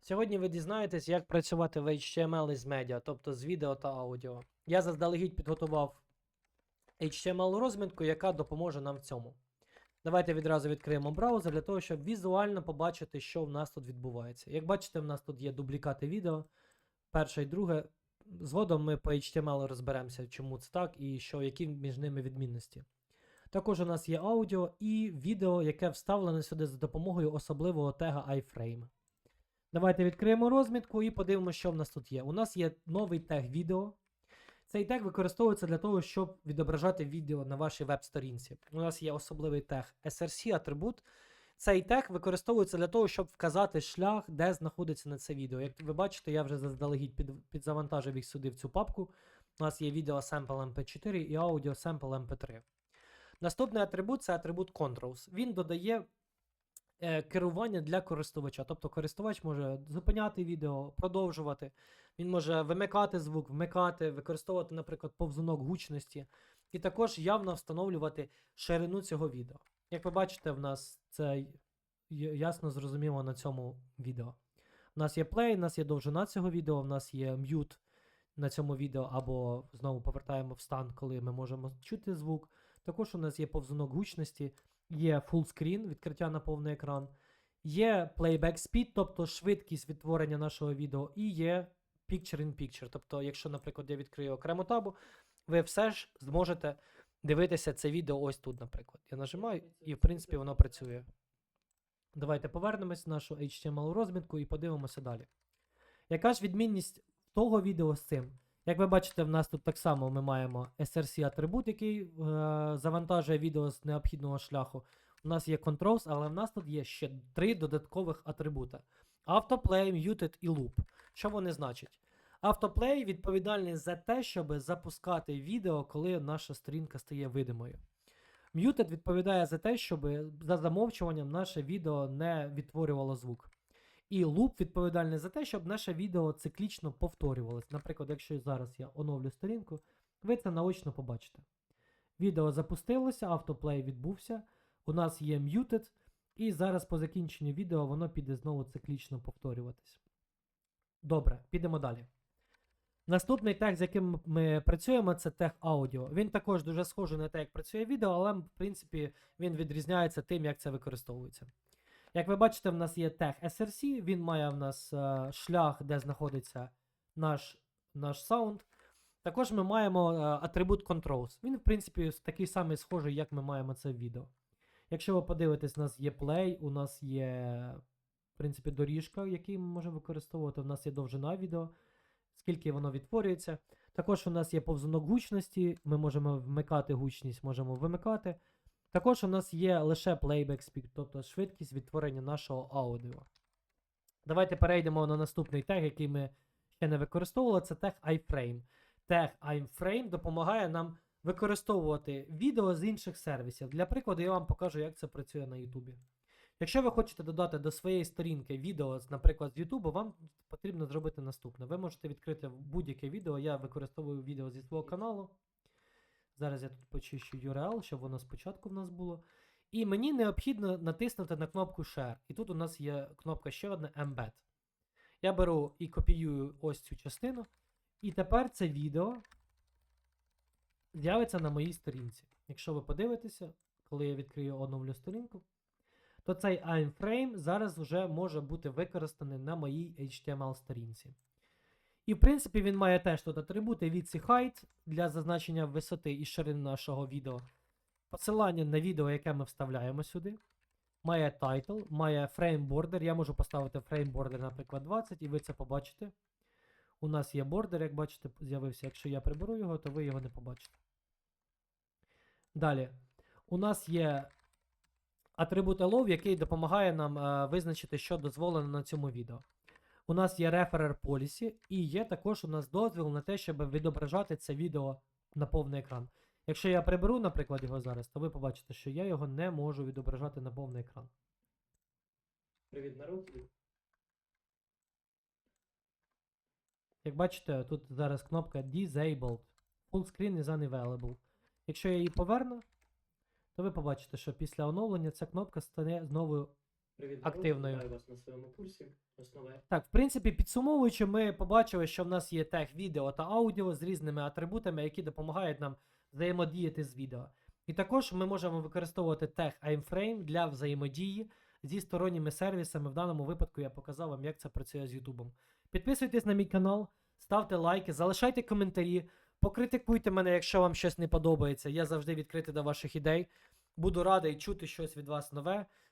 Сьогодні ви дізнаєтесь, як працювати в HTML із медіа, тобто з відео та аудіо. Я заздалегідь підготував HTML розмітку, яка допоможе нам в цьому. Давайте відразу відкриємо браузер для того, щоб візуально побачити, що в нас тут відбувається. Як бачите, в нас тут є дублікати відео, перше і друге. Згодом ми по HTML розберемося, чому це так і що, які між ними відмінності. Також у нас є аудіо і відео, яке вставлене сюди за допомогою особливого тега iframe. Давайте відкриємо розмітку і подивимося, що в нас тут є. У нас є новий тег відео. Цей тег використовується для того, щоб відображати відео на вашій веб-сторінці. У нас є особливий тег SRC атрибут. Цей тег використовується для того, щоб вказати шлях, де знаходиться на це відео. Як ви бачите, я вже заздалегідь під, підзавантажив їх сюди в цю папку. У нас є відео sample mp4 і аудіо sample mp3. Наступний атрибут це атрибут controls. Він додає керування для користувача. Тобто користувач може зупиняти відео, продовжувати. Він може вимикати звук, вмикати, використовувати, наприклад, повзунок гучності, і також явно встановлювати ширину цього відео. Як ви бачите, в нас це ясно зрозуміло на цьому відео. У нас є play, у нас є довжина цього відео, у нас є mute на цьому відео, або знову повертаємо в стан, коли ми можемо чути звук. Також у нас є повзунок гучності, є fullscreen, відкриття на повний екран, є playback speed, тобто швидкість відтворення нашого відео, і є picture in picture. Тобто, якщо, наприклад, я відкрию окрему табу, ви все ж зможете дивитися це відео ось тут, наприклад. Я нажимаю, і в принципі воно працює. Давайте повернемось в нашу HTML розмітку і подивимося далі. Яка ж відмінність того відео з цим? Як ви бачите, в нас тут так само ми маємо SRC атрибут, який е, завантажує відео з необхідного шляху. У нас є controls, але в нас тут є ще три додаткових атрибута: Autoplay, Muted і Loop. Що вони значать? Autoplay відповідальний за те, щоб запускати відео, коли наша сторінка стає видимою. Muted відповідає за те, щоб за замовчуванням наше відео не відтворювало звук. І loop відповідальний за те, щоб наше відео циклічно повторювалось. Наприклад, якщо зараз я оновлю сторінку, ви це наочно побачите. Відео запустилося, автоплей відбувся, у нас є muted, і зараз по закінченню відео воно піде знову циклічно повторюватись. Добре, підемо далі. Наступний тег, з яким ми працюємо, це тег аудіо. Він також дуже схожий на те, як працює відео, але в принципі він відрізняється тим, як це використовується. Як ви бачите, в нас є тег SRC, він має в нас е, шлях, де знаходиться наш, наш саунд. Також ми маємо е, атрибут controls. Він, в принципі, такий самий схожий, як ми маємо це в відео. Якщо ви подивитесь, у нас є play, у нас є, в принципі, доріжка, який ми можемо використовувати. У нас є довжина відео, скільки воно відтворюється. Також у нас є повзунок гучності, ми можемо вмикати гучність, можемо вимикати. Також у нас є лише playback speed, тобто швидкість відтворення нашого аудіо. Давайте перейдемо на наступний тег, який ми ще не використовували. Це тег iframe. Тег iframe допомагає нам використовувати відео з інших сервісів. Для прикладу, я вам покажу, як це працює на YouTube. Якщо ви хочете додати до своєї сторінки відео, наприклад, з YouTube, вам потрібно зробити наступне. Ви можете відкрити будь-яке відео. Я використовую відео зі свого каналу. Зараз я тут почищу URL, щоб воно спочатку в нас було. І мені необхідно натиснути на кнопку Share. І тут у нас є кнопка ще одна Embed. Я беру і копіюю ось цю частину. І тепер це відео з'явиться на моїй сторінці. Якщо ви подивитеся, коли я відкрию оновлю сторінку, то цей iframe зараз вже може бути використаний на моїй HTML сторінці. І, в принципі, він має теж тут атрибути від height для зазначення висоти і ширини нашого відео. Посилання на відео, яке ми вставляємо сюди. Має title, має border. Я можу поставити border, наприклад, 20, і ви це побачите. У нас є бордер, як бачите, з'явився. Якщо я приберу його, то ви його не побачите. Далі. У нас є атрибут allow, який допомагає нам е, визначити, що дозволено на цьому відео. У нас є referer policy, і є також у нас дозвіл на те, щоб відображати це відео на повний екран. Якщо я приберу, наприклад, його зараз, то ви побачите, що я його не можу відображати на повний екран. Привіт, народ. Як бачите, тут зараз кнопка Disabled. Full screen is unavailable. Якщо я її поверну, то ви побачите, що після оновлення ця кнопка стане знову Привіт, активною. Вітаю вас на своєму курсі. Основе Так, в принципі, підсумовуючи, ми побачили, що в нас є тег відео та аудіо з різними атрибутами, які допомагають нам взаємодіяти з відео. І також ми можемо використовувати тег iframe для взаємодії зі сторонніми сервісами. В даному випадку я показав вам, як це працює з Ютубом. Підписуйтесь на мій канал, ставте лайки, залишайте коментарі, покритикуйте мене, якщо вам щось не подобається. Я завжди відкритий до ваших ідей. Буду радий чути щось від вас нове.